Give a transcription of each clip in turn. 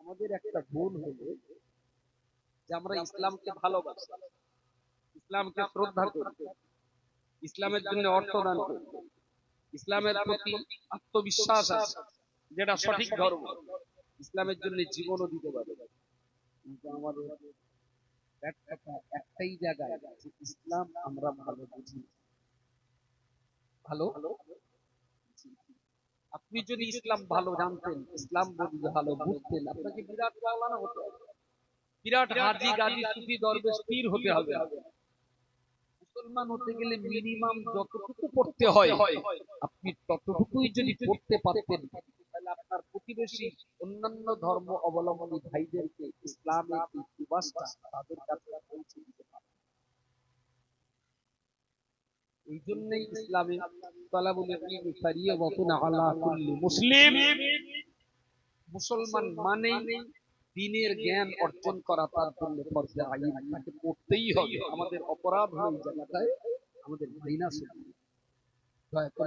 আমাদের একটা ভুল হলো যে আমরা ইসলামকে ভালোবাসি। ইসলামকে শ্রদ্ধা করি। ইসলামের জন্য অর্থ দান করি। ইসলামের প্রতি আত্মবিশ্বাস আছে, যেটা সঠিক ধর্ম। ইসলামের জন্য জীবনও দিতে পারে। কিন্তু আমাদের একটাই জায়গায় ইসলাম আমরা ভালো বুঝি। ভালো আপনি যদি ইসলাম ভালো জানতেন, ইসলাম যদি ভালো বুঝতেন, আপনাকে বিরাট মাওলানা হতে বিরাট হাজি গাজি সুফি দরবেশ পীর হতে হবে। মুসলমান হতে গেলে মিনিমাম যতটুকু পড়তে হয়, আপনি ততটুকুই যদি পড়তে পারতেন, তাহলে আপনার প্রতিবেশী অন্যান্য ধর্ম অবলম্বনী ভাইদেরকে ইসলামের তাদের কাছে পৌঁছে দিতে পারতেন এই জন্যই ইসলামে মুসলমান মানেই দিনের জ্ঞান অর্জন করা, তার জন্য তাকে পড়তেই হবে। আমাদের অপরাধ হলো জায়গাটায় আমাদের মাইনাস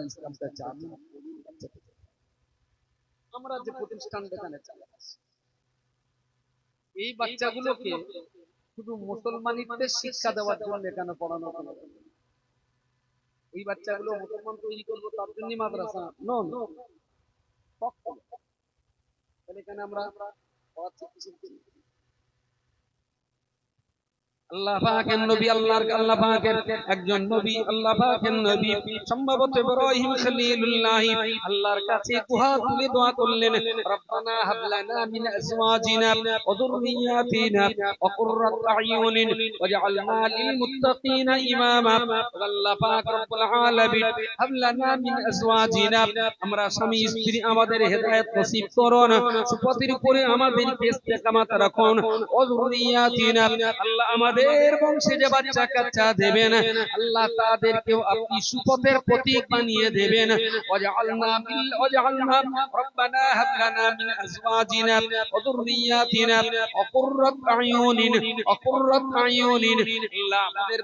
ইসলামটা আমরা যে প্রতিষ্ঠান চালাচ্ছি, এই বাচ্চাগুলোকে শুধু মুসলমানিত্বের শিক্ষা দেওয়ার জন্য এখানে পড়ানো এই বাচ্চাগুলো মুসলমান তৈরি করব তার জন্য মাদ্রাসা। নন এখানে আমরা পড়াচ্ছি কিসের? আমরা স্বামী স্ত্রী আমাদের হেদায়েত নসিব করুন সুপতির উপরে ইস্তেকামাত রাখুন আল্লাহ আমাদের বংশে যে বাচ্চা কাচ্চা দেবেন, আল্লাহ তাদেরকেও আপনি সুপথের প্রতীক বানিয়ে দেবেন।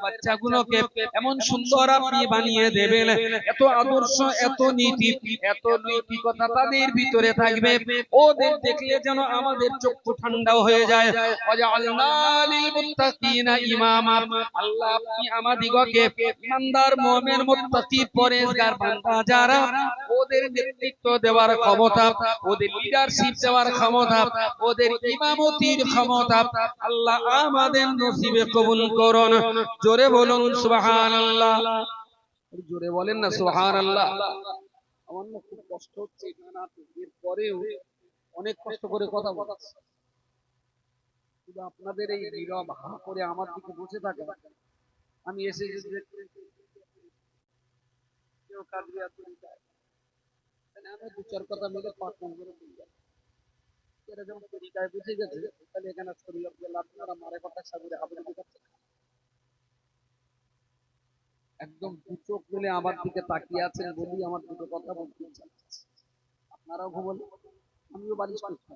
বাচ্চাগুলোকে এমন সুন্দর আপনি বানিয়ে দেবেন। এত আদর্শ, এত নীতি, এত নৈতিকতা তাদের ভিতরে থাকবে। ওদের দেখলে যেন আমাদের চক্ষু ঠান্ডা হয়ে যায়। আল্লাহ আমাদের নসিবে কবুল জোরে বলুন জোরে বলেন না আমার খুব কষ্ট হচ্ছে অনেক কষ্ট করে কথা বলছি। শুধু আপনাদের এই নীরব হা করে আমার দিকে বসে থাকে আমি এসে আমি দু চার কথা মিলে পাঁচ শরীর কথা একদম দু চোখ আমার তাকিয়ে আমার দুটো কথা। আপনারাও ঘুমন আমিও করছি।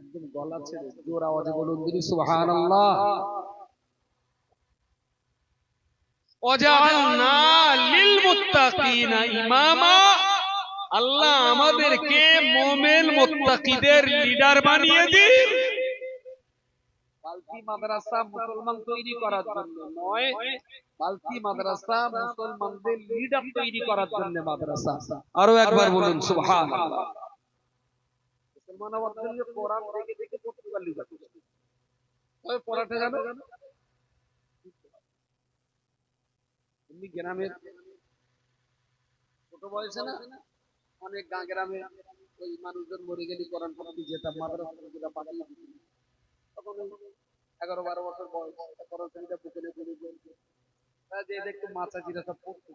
একদম গলা ছেড়ে জোর আওয়াজে বলুন দিদি সুবহানাল্লাহ। ওয়াজআলনা লিল মুত্তাকিনা ইমামা। আল্লাহ আমাদেরকে মুমিন মুত্তাকিদের লিডার বানিয়ে দিন। বালতি মাদ্রাসা মুসলমান তৈরি করার জন্য নয় বালতি মাদ্রাসা মুসলমানদের লিডার তৈরি করার জন্য মাদ্রাসা। আরও একবার বলুন সুবহানাল্লাহ। জন্য কোরআন দেখে দেখে তবে যাবে এমনি গ্রামের ছোট বয়সে না অনেক গ্রামে ওই মানুষজন মরে গেলে কোরআন পড়তে যেতাম, মাদ্রাসা পাঠিয়ে তখন এগারো বারো বছর বয়স কোরআন শরীফটা বুকে নিয়ে যে দেখতো মা চাচিরা সব পড়তো।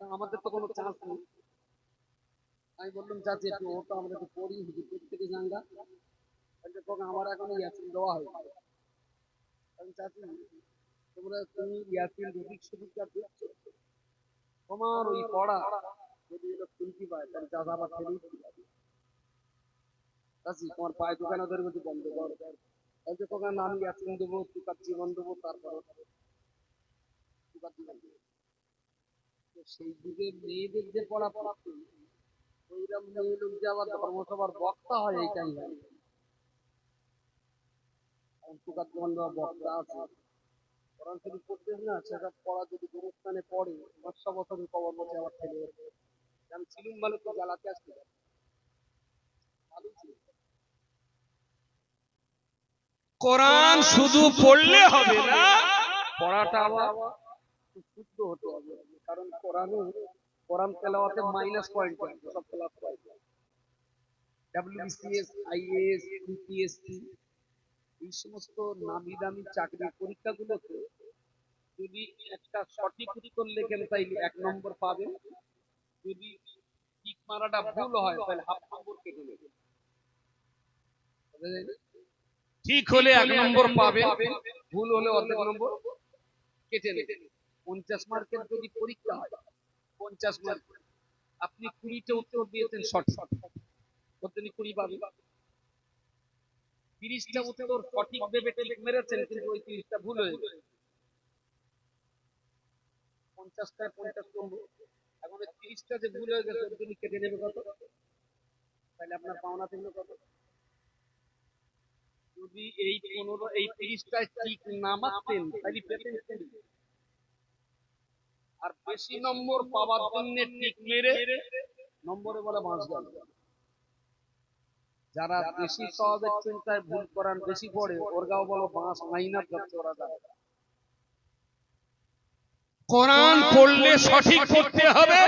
আমাদের তো কোনো চান্স নেই। আমি বললাম চাচি একটু ও তো আমরা একটু পড়ি হুজুর জাঙ্গা বলছে তখন আমার এখন ইয়াসিন দেওয়া হয় আমি চাচি, তোমরা তুমি ইয়াসিন রুবিক সুবিধা দেখছ? তোমার ওই পড়া যদি এলো শুনতে পায় তাহলে চাচা আবার পারবে চাচি, তোমার পায়ে ধরে বন্ধ কর। তখন আমি ইয়াসিন দেবো জীবন দেবো জীবন দেবো। সেই যুগে মেয়েদের যে পড়া পড়াতো ওইরকম লোক যে আবার ধর্মসভার বক্তা হয় এই বক্তা আছে কোরআন শরীফ পড়তেছ না সেটা পড়া যদি গুরুস্থানে পড়ে পাঁচশো বছরের কবর বসে আবার ছেলে আমি ছিলুম ভালো তো জ্বালাতে আসতে কোরআন শুধু পড়লে হবে না পড়াটা আবার শুদ্ধ হতে হবে। কারণ কোরআনে কোরআন তেলাওয়াতে মাইনাস পয়েন্ট পয়েন্ট সব তেলাওয়াত পয়েন্ট ডাব্লিউবিসিএস আইএএস ইউপিএসসি এই সমস্ত নামি দামি চাকরির পরীক্ষাগুলোতে যদি একটা সঠিক উত্তর লেখেন তাইলে এক নম্বর পাবেন। যদি টিক মারাটা ভুল হয় তাহলে হাফ নম্বর কেটে নেবে বোঝা যায় না? ঠিক হলে এক নম্বর পাবে ভুল হলে অর্ধেক নম্বর কেটে নেবে পঞ্চাশ মার্কের যদি পরীক্ষা হয় পঞ্চাশ মার্ক আপনি কুড়িটা উত্তর দিয়েছেন সঠিক। ওর জন্য কুড়ি পাবেন তিরিশটা উত্তর সঠিক ভেবে টেলিক মেরেছেন, কিন্তু ওই তিরিশটা ভুল হয়ে গেছে। পঞ্চাশটায় পঞ্চাশ কমবো এখন ওই তিরিশটা যে ভুল হয়ে গেছে, ওর কেটে নেবে কত? তাহলে আপনার পাওনা থাকল কত? যদি এই পনেরো, এই তিরিশটায় ঠিক না মারতেন তাহলে পেতেন। আর বেশি নম্বর পাওয়ার জন্য ঠিক মেরে নম্বরে বলে বাঁচ গেল যারা বেশি স্বভাবের চিন্তায় ভুল করান বেশি পড়ে ওর গাও বলো বাঁশ মাইনাস যাচ্ছে ওরা কোরআন পড়লে সঠিক পড়তে হবে।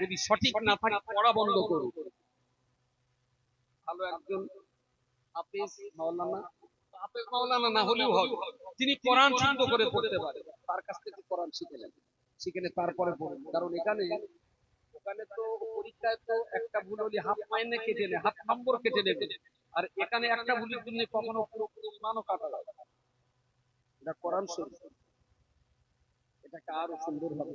যদি সঠিক না থাকে পড়া বন্ধ করুন ভালো একজন হাফেজ মাওলানা। হাফেজ মাওলানা না হলেও হবে। তিনি কোরআন শুদ্ধ করে পড়তে পারে। তার কাছ থেকে কোরআন শিখে নেন। শিখে নিয়ে তারপরে পড়ুন কারণ এখানে ওখানে তো পরীক্ষায় তো একটা ভুল হলে হাফ মাইনে কেটে নেয় হাফ নম্বর কেটে নেবে। আর এখানে একটা ভুলের জন্য কখনো পুরো পুরো মানও কাটা যায় এটা কোরআন শরীফ। এটাকে আরও সুন্দর হবে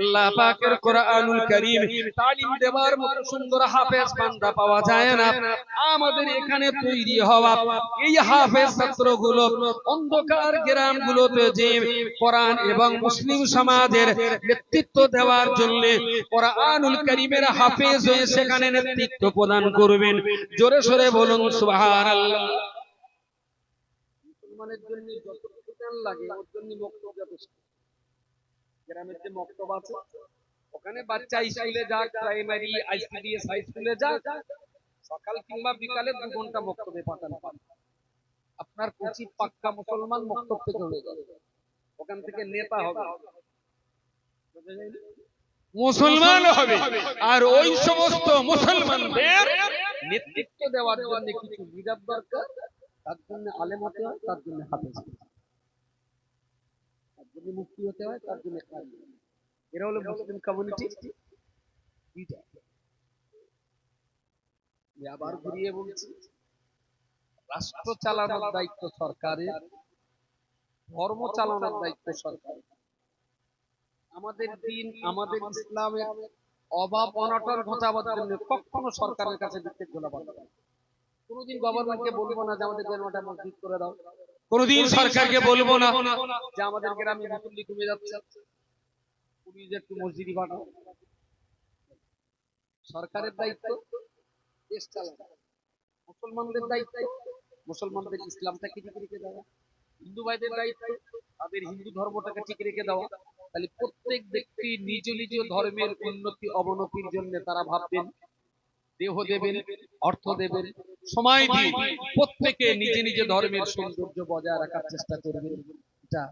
আল্লাহ পাকের কোরআনুল কারীম তালিম দেওয়ার মতো সুন্দর হাফেজ বান্দা পাওয়া যায় না। আমাদের এখানে তৈরি হওয়া এই হাফেজ ছাত্রগুলো অন্ধকার গ্রামগুলোতে যে কোরআন এবং মুসলিম সমাজের নেতৃত্ব দেওয়ার জন্য কোরআনুল কারীমের হাফেজ হয়ে সেখানে নেতৃত্ব প্রদান করবেন। জোরে সোরে বলুন, সুবহানাল্লাহ। মুসলমানের জন্য জ্ঞান লাগে, ওর জন্য যথেষ্ট। গ্রামের যে মক্তব আছে ওখানে বাচ্চা স্কুলে যাক প্রাইমারি আইসিডিএস হাই স্কুলে যাক সকাল কিংবা বিকালে দু ঘণ্টা মক্তবে পাঠানো। পান আপনার উচিত পাক্কা মুসলমান মক্তব থেকে হয়ে যাবে। ওখান থেকে নেতা হবে? মুসলমান হবে। আর ওই সমস্ত মুসলমানদের নেতৃত্ব দেওয়ার জন্য কিছু লিডার দরকার তার জন্য আলেম হতে হয় তার জন্য হতে জন্য মুক্তি হতে হয় তার জন্য হয়। এরা হলো মুসলিম কমিউনিটি আবার ঘুরিয়ে বলছি রাষ্ট্র চালানোর দায়িত্ব সরকারের ধর্ম চালানোর দায়িত্ব সরকার আমাদের দিন আমাদের ইসলামের অভাব অনটন ঘটাবার জন্য কখনো সরকারের কাছে বিক্ষেপ গোলাপান কোনোদিন গভর্নমেন্টকে বলব না যে আমাদের গ্রামটা মসজিদ করে দাও। কোনদিন সরকারকে বলব না যে আমাদের গ্রামে মুসল্লি কমে যাচ্ছে পুলিশ একটু মসজিদই পাঠাও সরকারের দায়িত্ব দেশ চালানো। মুসলমানদের দায়িত্ব মুসলমানদের ইসলামটাকে ঠিক রেখে দেওয়া। হিন্দু ভাইদের দায়িত্ব তাদের হিন্দু ধর্মটাকে ঠিক রেখে দেওয়া। তাহলে প্রত্যেক ব্যক্তি নিজ নিজ ধর্মের উন্নতি অবনতির জন্য তারা ভাববেন দেহ দেবেন অর্থ দেবেন সময় দিন। প্রত্যেকে নিজে নিজে ধর্মের সৌন্দর্য বজায় রাখার চেষ্টা করবেন। এটা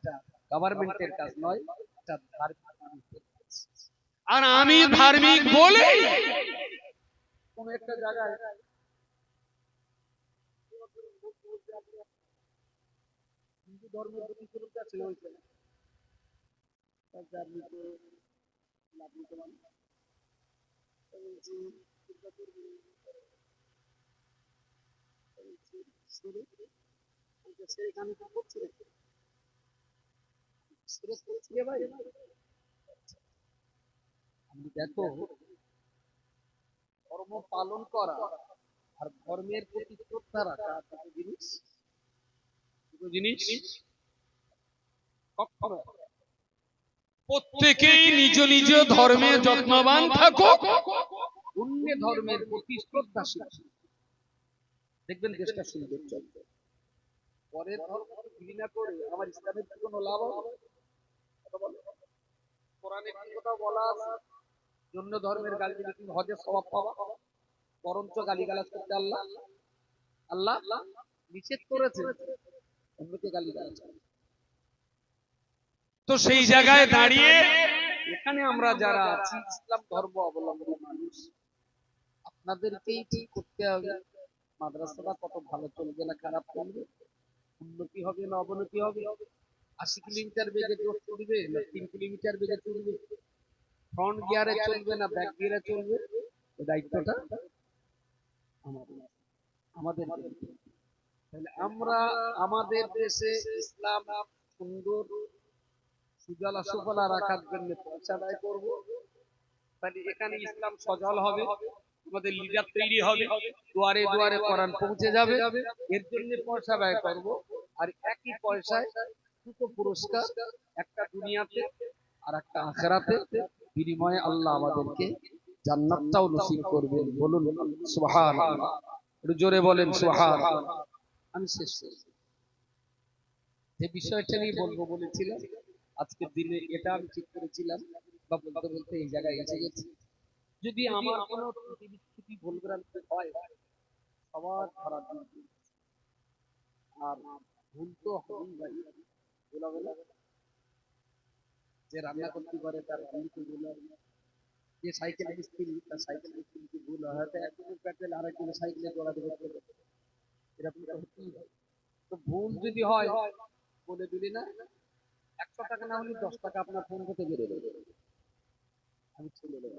গভর্নমেন্টের কাজ নয় এটা ধার্মিক। আর আমি ধার্মিক বলে কোন একটা জায়গায় হিন্দু ধর্মের প্রতি ছিল তোমার দেখো, ধর্ম পালন করা আর ধর্মের প্রতি শ্রদ্ধা রাখা দুটো জিনিস। দুটো জিনিস প্রত্যেকেই নিজ নিজ ধর্মে যত্নবান থাকো অন্য ধর্মের প্রতি শ্রদ্ধাশীল। দেখবেন দেশটা সুন্দর চলবে পরের ধর্ম ঘৃণা করে আমার ইসলামের কি কোনো লাভ হবে? কোরআনে কি কোথাও বলা ধর্মের গালি দিলে তুমি হজের স্বভাব পাবা বরঞ্চ গালিগালাজ করতে আল্লাহ? আল্লাহ নিষেধ করেছে অন্যকে গালিগালাজ করতে। তো সেই জায়গায় দাঁড়িয়ে এখানে আমরা যারা আছি, ইসলাম ধর্ম অবলম্বন মানুষ। আপনাদেরকেই ঠিক করতে হবে। মাদ্রাসাটা কত ভালো চলবে না খারাপ চলবে? উন্নতি হবে না অবনতি হবে? আশি কিলোমিটার বেগে জোর চলবে না তিন কিলোমিটার বেগে চলবে? ফ্রন্ট গিয়ারে চলবে না ব্যাক গিয়ারে চলবে? দায়িত্বটা আমাদের আমাদের তাহলে আমরা আমাদের দেশে ইসলাম সুন্দর, সুজলা, সুফলা রাখার জন্য ব্যয় করব। তাহলে এখানে ইসলাম সজল হবে। আমাদের লিডার তৈরি হবে, দুয়ারে দুয়ারে কোরআন পৌঁছে যাবে। এর জন্য পয়সা ব্যয় করব। আর একই পয়সায় দুটো পুরস্কার, একটা দুনিয়াতে আর একটা আখেরাতে। বিনিময়ে আল্লাহ আমাদেরকে জান্নাতটাও নসিব করবেন। বলুন, সুবহানাল্লাহ। একটু জোরে বলেন, সুবহানাল্লাহ। আমি শেষ যে বিষয়টা নিয়ে বলব বলেছিলাম, আজকের দিনে এটা আমি ঠিক করেছিলাম, বা বলতে বলতে এই জায়গায় এসে গেছি। যদি আমার কোনো ত্রুটি ভুলভ্রান্তি হয় সবার দিন আর ভুল তো হবেই ভাই। বলা বলা যে রান্না করতে পারে তার ভুল হয় যে সাইকেল মিস্ত্রি তার সাইকেল ভুল হয়? হয়তো একজনের প্যাটেল আর একজনের সাইকেলে দেবে এরকম হতেই হয় তো ভুল যদি হয় বলে দিলি না একশো টাকা না হলে দশ টাকা আপনার ফোন বেড়ে দেবে আমি চলে দেবো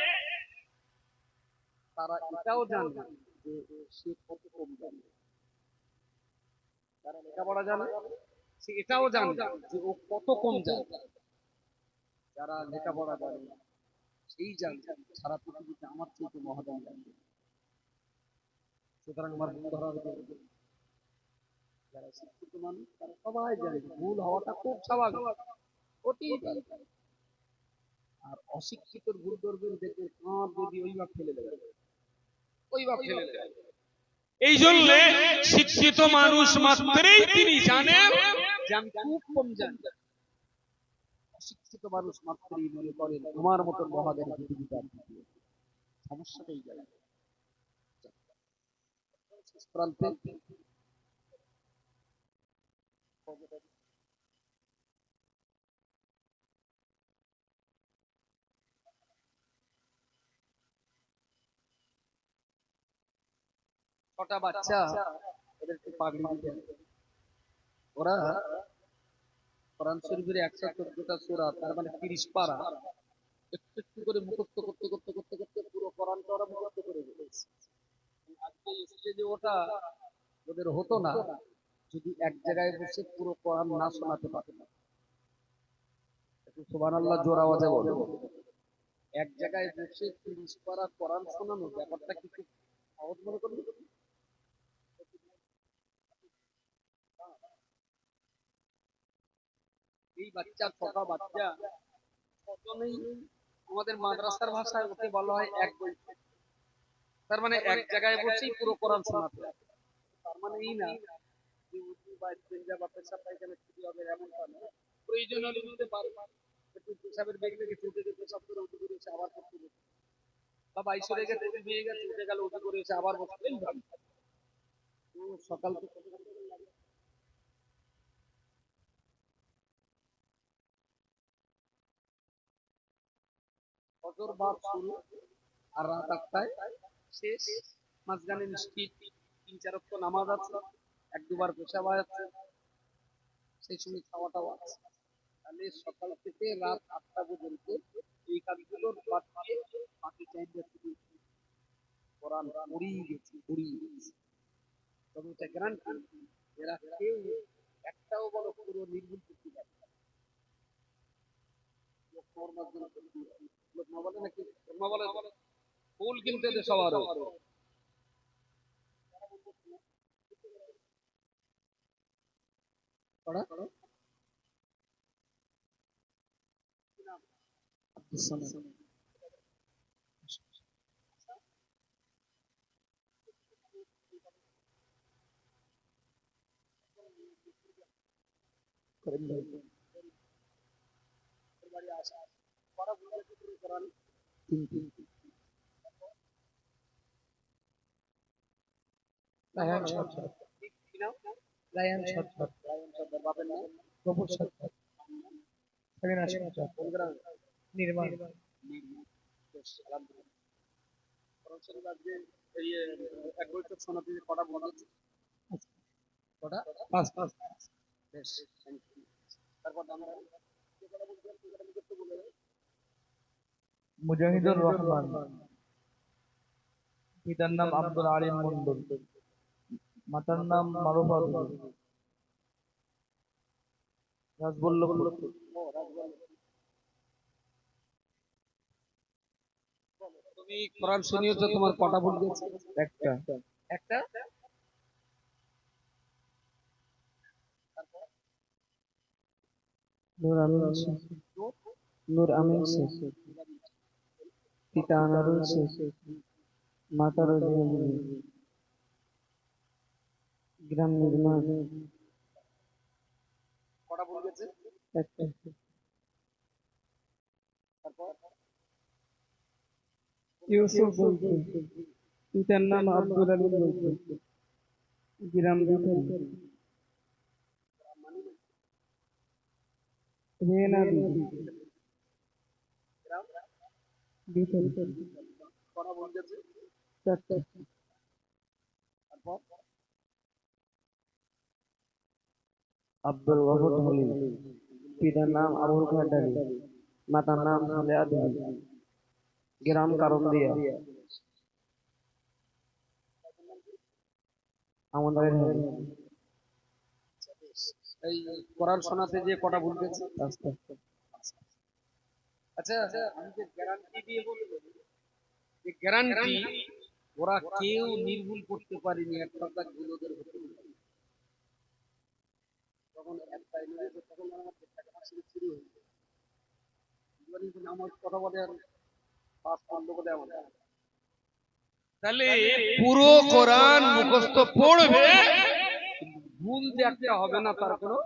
তারা এটাও জানে যে সে কত কম জানে। যারা লেখাপড়া জানে সে এটাও জানে যে ও কত কম জানে। যারা লেখাপড়া জানে, সেই জানে সারা পৃথিবীতে আমার চেয়ে মহাদান জানে। সুতরাং আমার ভুল ধরার যারা শিক্ষিত মানুষ, তারা সবাই জানে ভুল হওয়াটা খুব স্বাভাবিক। অতি আর অশিক্ষিত ভুল করবেন দেখে কাঁধ যদি ওই ভাব ফেলে দেবে ওই ভাব ফেলে দেবে এই জন্য শিক্ষিত মানুষ মাত্রই তিনি জানেন যে আমি খুব কম জানি অশিক্ষিত মানুষ মাত্রই মনে করেন আমার মতো মহাদের পৃথিবীতে আর দ্বিতীয় নেই। সমস্যাটা এই জায়গায় শেষ প্রান্তে ছটা বাচ্চা পাগড়ি দিতে। ওরা কোরআন শরীফের একশো চোদ্দটা সূরা, তার মানে তিরিশ পারা, একটু একটু করে মুখস্থ করতে করতে করতে করতে পুরো কোরআনটা ওরা মুখস্থ করে স্টেজে ওটা ওদের হতো না, যদি এক জায়গায় বসে পুরো কোরআন না শোনাতে পারে না একটু সুবহানাল্লাহ জোর আওয়াজে এক জায়গায় বসে তিরিশ পারা কোরআন শোনানো ব্যাপারটা কিছু সহজ মনে করবে এই বাচ্চা ছটা বাচ্চা ছজনেই আমাদের মাদ্রাসার ভাষায় ওকে বলা হয় এক বই তার মানে এক জায়গায় বসেই পুরো কোরআন শোনাতে হবে। তার মানে এই না যে উর্দু বা পেঞ্জাব বা পেশা পায়খানা ছুটি হবে এমন তা না। প্রয়োজন হলে বলতে পারবে একটু পেশাবের বেগ লেগেছে উঠে গিয়ে পেশাব করে উঠে করে এসে আবার করতে বসে বা বাইশে রেখে দেরি হয়ে গেছে, উঠে গেল, উঠে করে এসে আবার বসে এইভাবে তো সকাল থেকে ফজর বাদ শুরু আর রাত আটটায়। শেষ। মাঝখানে মিষ্টি তিন চার অক্ট নামাজ আছে, এক দুবার পেশাব আছে, সেই সময় খাওয়া টাওয়া আছে। তাহলে সকাল থেকে রাত আটটা পর্যন্ত এই কাজগুলোর বাদ দিয়ে বাকি টাইমটা শুধু কোরআন পড়িয়ে গেছি পড়িয়ে গেছি। তবে এটা গ্যারান্টি এরা কেউ একটাও বড় পুরো নির্ভুল করতে পারে মাধ্যমে ফুল কিনতে দে সবার পড়া। করিম ভাই। বাড়ি সরকার সরকার নাম? সরকার সরকার নির্মাণ. তারপর আমরা যে কটা বলছিলাম, সেই কটা মুখস্থ বলে দাও। মুজাহিদুর রহমান। পিতার নাম আব্দুল আলিম মন্ডল মাতার নাম মারুফা। রাজবল্লভপুর। তুমি কোরআন শুনিয়েছো তোমার কটা ভুল গেছে? একটা। একটা? নূর আমিন নূর আমিন শেখ। পিতা আনারুল শেখ মাতা রোজিনা বিবি গ্রাম নির্মাণ কটা ভুল গেছে একটা। ইউসুফ পিতার নাম আব্দুল আলী বলতে গ্রাম রেনা বিবি চারটা আব্দুল গফর ঢালি পিতার নাম আবুল খার মাতার নাম সালেয়া গ্রাম কারণ দিয়া আমাদের এই কোরআন শোনাতে যে কটা ভুল গেছে আস্তে আস্তে আচ্ছা আমি যে গ্যারান্টি দিয়ে বলব যে গ্যারান্টি ওরা কেউ নির্ভুল করতে পারেনি এক কথা গুলোদের হতে তখন একটা এমএলএ তখন আমার একটা শুরু হয়ে যায় এবারে কিন্তু আমার কথা বলে আর পাঁচ বন্ধ করে আমাদের। তাহলে পুরো কোরআন মুখস্থ পড়বে? ভুল যে একটা হবে না তার কোনো।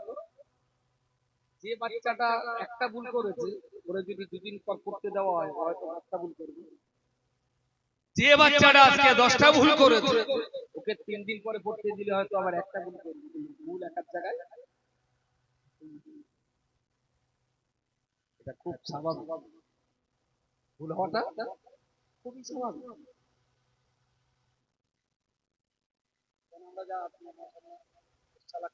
যে বাচ্চাটা একটা ভুল করেছে ওরা যদি দুদিন পর পড়তে দেওয়া হয় হয়তো একটা ভুল করবে। যে বাচ্চাটা আজকে দশটা ভুল করেছে। ওকে তিন দিন পরে পড়তে দিলে হয়তো আবার একটা ভুল করবে ভুল এক জায়গায় এটা খুব স্বাভাবিক। ভুল হওয়াটা খুবই স্বাভাবিক। আমরা যা চালাক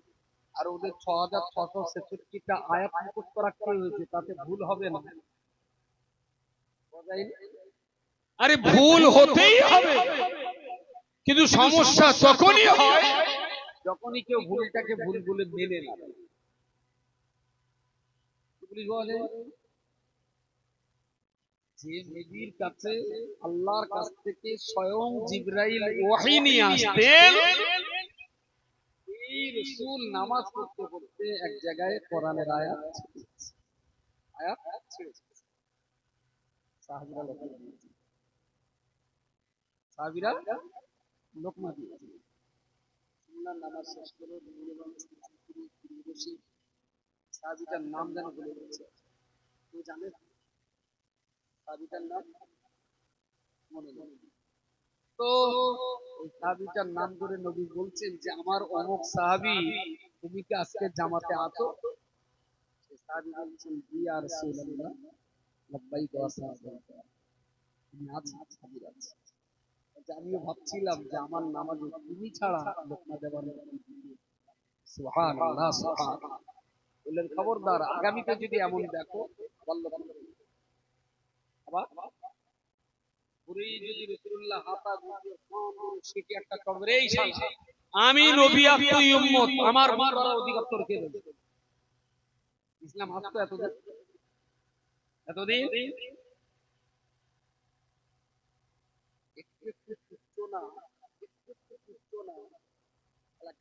আর ওদের ছ হাজার ছশো ছেষট্টিটা আয়াত মুখস্থ রাখতে হয়েছে তাতে ভুল হবে না। আরে ভুল হতেই হবে। কিন্তু সমস্যা তখনই হয় যখনই কেউ ভুলটাকে ভুল বলে মেনে না যে নবীর কাছে আল্লাহর কাছ থেকে স্বয়ং জিব্রাইল ওয়াহি নিয়ে আসতেন রাসূল নামাজ পড়তে পড়তে এক জায়গায় কোরআনের আয়াত। আয়াত। সাহাবীরা লোকমা দিয়েছে। সাহাবীরা লোকমা দিয়েছে। নামাজ শেষ করে সাহাবীটার নাম যেন বলে দিচ্ছে কেউ জানে? সাহাবীটার নাম মনে নেই। তো সাহাবীটার নাম নবী বলছেন যে আমার অমুক সাহাবী তুমি কি আজকে জামাতে আছো? সাহাবী বলছেন জি আর আচ্ছা, আমিও ভাবছিলাম যে আমার নামাজে তুমি ছাড়া লোকমা দেওয়ার সুবহানাল্লাহ সুবহানাল্লাহ। বললেন খবরদার আগামীতে যদি এমন দেখো আবার পুরোই যদি রাসূলুল্লাহ হাতা গুটিয়ে সেটি একটা করবে এই আমি নবী তুই উম্মত আমার মার বড় অধিকার কে দেবে ইসলাম আসতো এতদিন এতদিন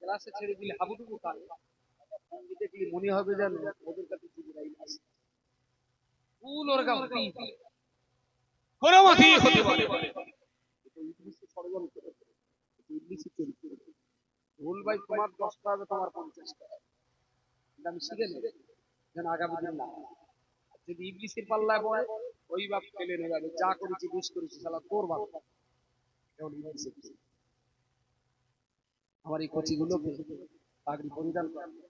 ক্লাসে ছেড়ে দিলে হাবুডুবু খায়। মনে হবে যেন ওদের কাছে জিবরাইল আছে। ফুল ওর গাফি কোনো মতেই হতে পারে। এটা ইবলিসের ষড়যন্ত্র এটা ইবলিসের চরিত্র ভুল ভাই তোমার দশটা হবে তোমার পঞ্চাশটা। এটা আমি শিখে নেব যেন আগামী দিন না আর যদি ইবলিসের পাল্লায় পড়ে ওই বাপ ফেলে নেবে। আমি যা করেছি বেশ করেছি শালা তোর বাপ। এটা ইবলিসের আমার এই কচিগুলো পাগড়ি পরিধান করে।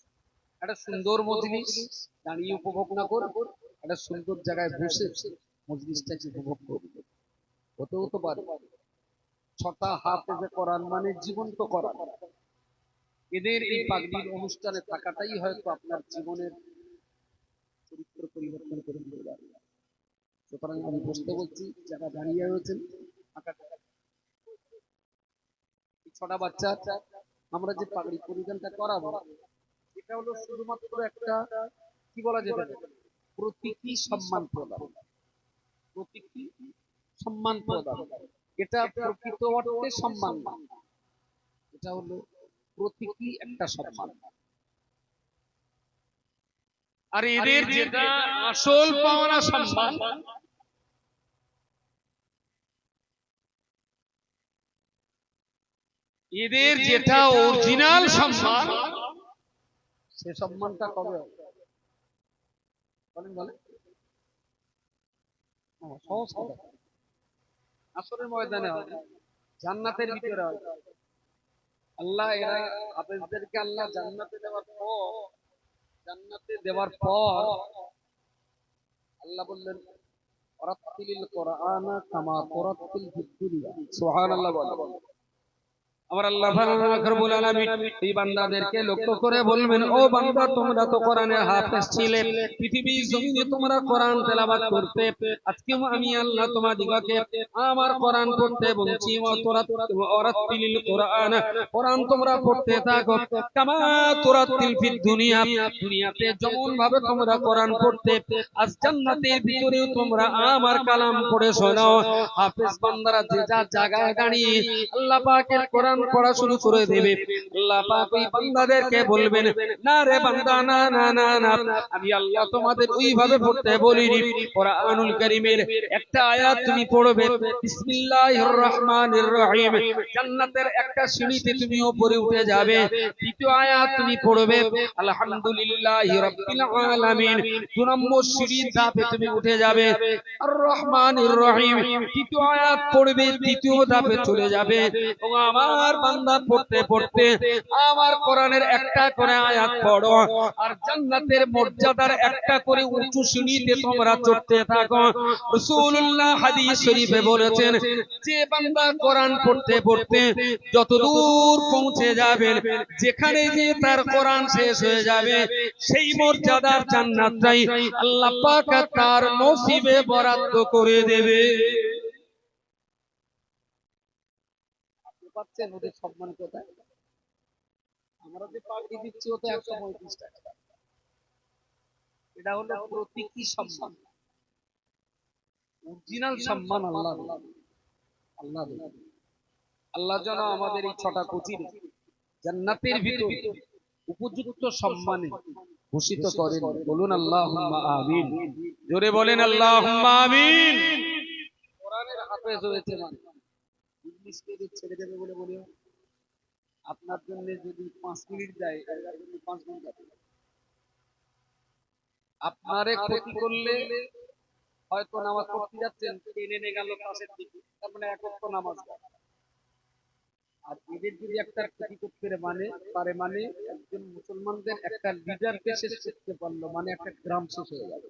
একটা সুন্দর মজলিস দাঁড়িয়ে উপভোগ না একটা সুন্দর জায়গায় বসে উপভোগ হতেও তো পারে। ছটা মানে এদের এই পাগড়ির অনুষ্ঠানে থাকাটাই হয়তো আপনার জীবনের চরিত্র পরিবর্তন করে দিতে পারে। সুতরাং আমি বসতে বলছি, যারা দাঁড়িয়ে রয়েছেন ছটা বাচ্চা, আমরা যে পাগড়ি পরিধানটা করাবো এটা হলো শুধুমাত্র একটা, কি বলা যেতে পারে? প্রতীকী সম্মান প্রদান। প্রতীকী সম্মান প্রদান। এটা প্রকৃত অর্থে সম্মান না। এটা হলো প্রতীকী একটা সম্মান। আর এদের যেটা আসল পাওনা সম্মান, এদের যেটা অরিজিনাল সম্মান সে সম্মানটা কবে বলেন বলেন। কথা আসরের ময়দানে জান্নাতের ভিতরে আল্লাহ, এরা আল্লাহ জান্নাতে দেওয়ার পর, জান্নাতে দেওয়ার পর, আল্লাহ বললেন কোরআনা কামা বলেন। আমার আল্লাহ এই বান্দাদেরকে লক্ষ্য করে বলবেন, ও বান্দা, তোমরা তো কোরআনের হাফেজ ছিলে। পৃথিবীর জমিনে তোমরা কোরআন তেলাওয়াত করতে। আজকে আমি আল্লাহ তোমাদিগকে আমার কোরআন পড়তে বলছি কোরআন। কোরআন তোমরা পড়তে থাকো। কামা দুনিয়া। দুনিয়াতে যেমন ভাবে তোমরা কোরআন পড়তে, আজ জান্নাতের ভিতরেও তোমরা আমার কালাম পড়ে শোনাও হাফেজ বান্দারা যে যা জায়গায় দাঁড়িয়ে আল্লাহ পাকের কোরআন পড়া শুরু করে দেবে। আল্লাহ পাক ওই বান্দাদেরকে বলবেন, না রে বান্দা, না না না না, আমি আল্লাহ তোমাদের ওইভাবে পড়তে বলিনি। কোরআনুল কারীমের একটা আয়াত তুমি পড়বে, বিসমিল্লাহির রহমানির রহিম জান্নাতের একটা সিঁড়িতে তুমি উপরে উঠে যাবে। দ্বিতীয় আয়াত তুমি পড়বে, আলহামদুলিল্লাহি রাব্বিল আলামিন দু নম্বর সিঁড়ির ধাপে তুমি উঠে যাবে, আর রহমানির রহিম তৃতীয় আয়াত পড়বে তৃতীয় ধাপে চলে যাবে। এবং আমার বান্দা পড়তে পড়তে আমার কোরআনের একটা করে আয়াত পড়ো। আর জান্নাতের মর্যাদার একটা করে উঁচু সিঁড়িতে তোমরা চড়তে থাকো। রাসূলুল্লাহ হাদিস শরীফে বলেছেন, যে বান্দা কোরআন পড়তে পড়তে যত দূর পৌঁছে যাবেন যেখানে যে তার কোরআন শেষ হয়ে যাবে, সেই মর্যাদার জান্নাতটাই আল্লাহ পাক তার নসিবে বরাদ্দ করে দেবে। পাচ্ছেন ওদের সম্মান কোথায় আমরা যে পাগড়ি দিচ্ছি ওতে একশো পঁয়ত্রিশ টাকা। এটা হলো প্রতীকী সম্মান। অরিজিনাল সম্মান আল্লাহ আল্লাহ আল্লাহ যেন আমাদের এই ছটা কুচির জান্নাতের ভিতরে উপযুক্ত সম্মানে ভূষিত করেন। বলুন আল্লাহ আমিন। জোরে বলেন আল্লাহ আমিন। কোরআনের হাফেজ হয়েছে মানে। ছেড়ে দেবে বলে আপনার জন্য যদি পাঁচ মিনিট জন্য পাঁচ মিনিট যাবে। আপনারে ক্ষতি করলে হয়তো নামাজ পড়তে যাচ্ছেন টেনে নিয়ে গেল পাশের দিকে তার মানে একত্র নামাজ আর এদের যদি একটা ক্ষতি করতে মানে পারে মানে একজন মুসলমানদের একটা লিডারকে শেষ করতে পারল মানে একটা গ্রাম শেষ হয়ে যাবে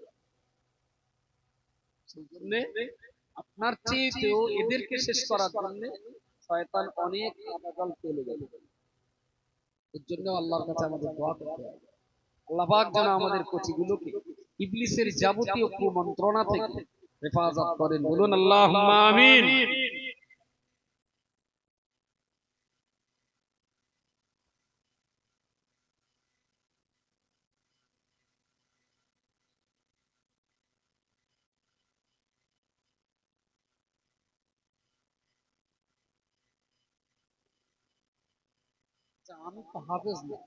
সেই জন্য আপনার চেয়েও এদেরকে শেষ করার জন্য শয়তান অনেক আবাদল চলে যাবে। এর জন্য আল্লাহর কাছে আমাদের দোয়া করতে হবে। আল্লাহ পাক যেন আমাদের কচিগুলোকে ইবলিসের যাবতীয় কুমন্ত্রণা থেকে হেফাজত করেন। বলুন আল্লাহ আমিন। আমি তো হাফেজ না।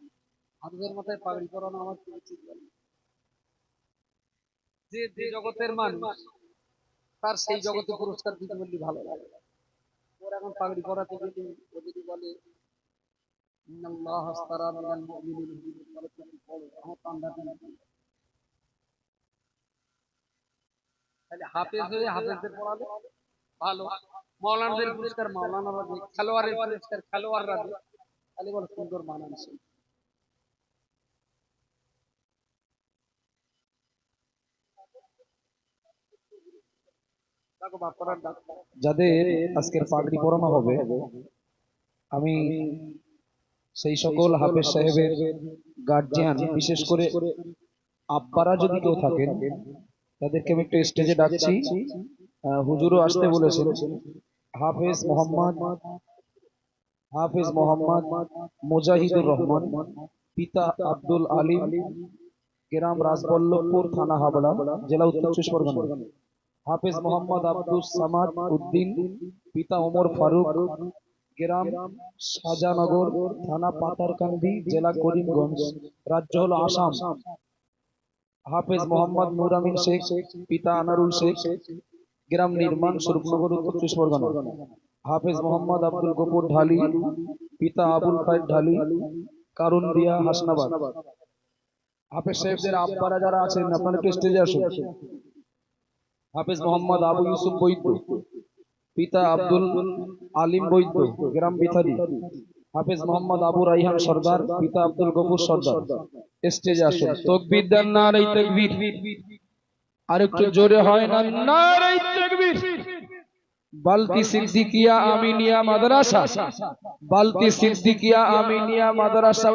হাফেজের মাথায় পাগড়ি পরানো আমার কোনো উচিত যে যে জগতের মানুষ, তার সেই জগতে পুরস্কার দিতে বললে ভালো লাগে। ওর এখন পাগড়ি পরাতে গেলে ও যদি বলে হাফেজ খেলোয়াড়ের তাহলে বড় সুন্দর ডাক। যাদের আজকের পাগড়ি পরানো হবে আমি সেই সকল হাফেজ সাহেবের গার্জিয়ান বিশেষ করে আব্বারা যদি কেউ থাকেন তাদেরকে আমি একটু স্টেজে ডাকছি। হুজুরও আসতে বলেছেন। হাফেজ মোহাম্মদ হাফেজ মোহাম্মদ মুজাহিদুর রহমান, পিতা আব্দুল আলিম গ্রাম রাজবল্লভপুর থানা হাবড়া, জেলা উত্তর চব্বিশ পরগনা। হাফেজ মোহাম্মদ আব্দুল সামাদ উদ্দিন, পিতা ওমর ফারুক গ্রাম সাজানগর থানা পাতারকান্দি, জেলা করিমগঞ্জ, রাজ্য হলো আসাম। হাফেজ মোহাম্মদ নুর আমিন শেখ, পিতা আনারুল শেখ গ্রাম নির্মাণ স্বরূপনগর উত্তর চব্বিশ পরগনা। হাফেজ মোহাম্মদ আব্দুল গফুর ঢালি, পিতা আবুল খায়ের ঢালি কারুনদিয়া হাসনাবাদ। হাফেজ সাহেবদের আব্বারা যারা আছেন, আপনারা একটু স্টেজে আসুন হাফেজ মোহাম্মদ আবু ইউসুফ বৈদ্য, পিতা আব্দুল আলিম বৈদ্য, গ্রাম বিথারি হাফেজ মোহাম্মদ আবু রাইহান সর্দার, পিতা আব্দুল গফুর সর্দার। স্টেজে আসুন। তকবীর দেন নারাই তাকবীর। আর একটু জোরে হয় না? নারাই তাকবীর। বালতি সিদ্দিকিয়া আমিনিয়া মাদ্রাসা বালতি সিদ্দিকিয়া আমিনিয়া মাদ্রাসা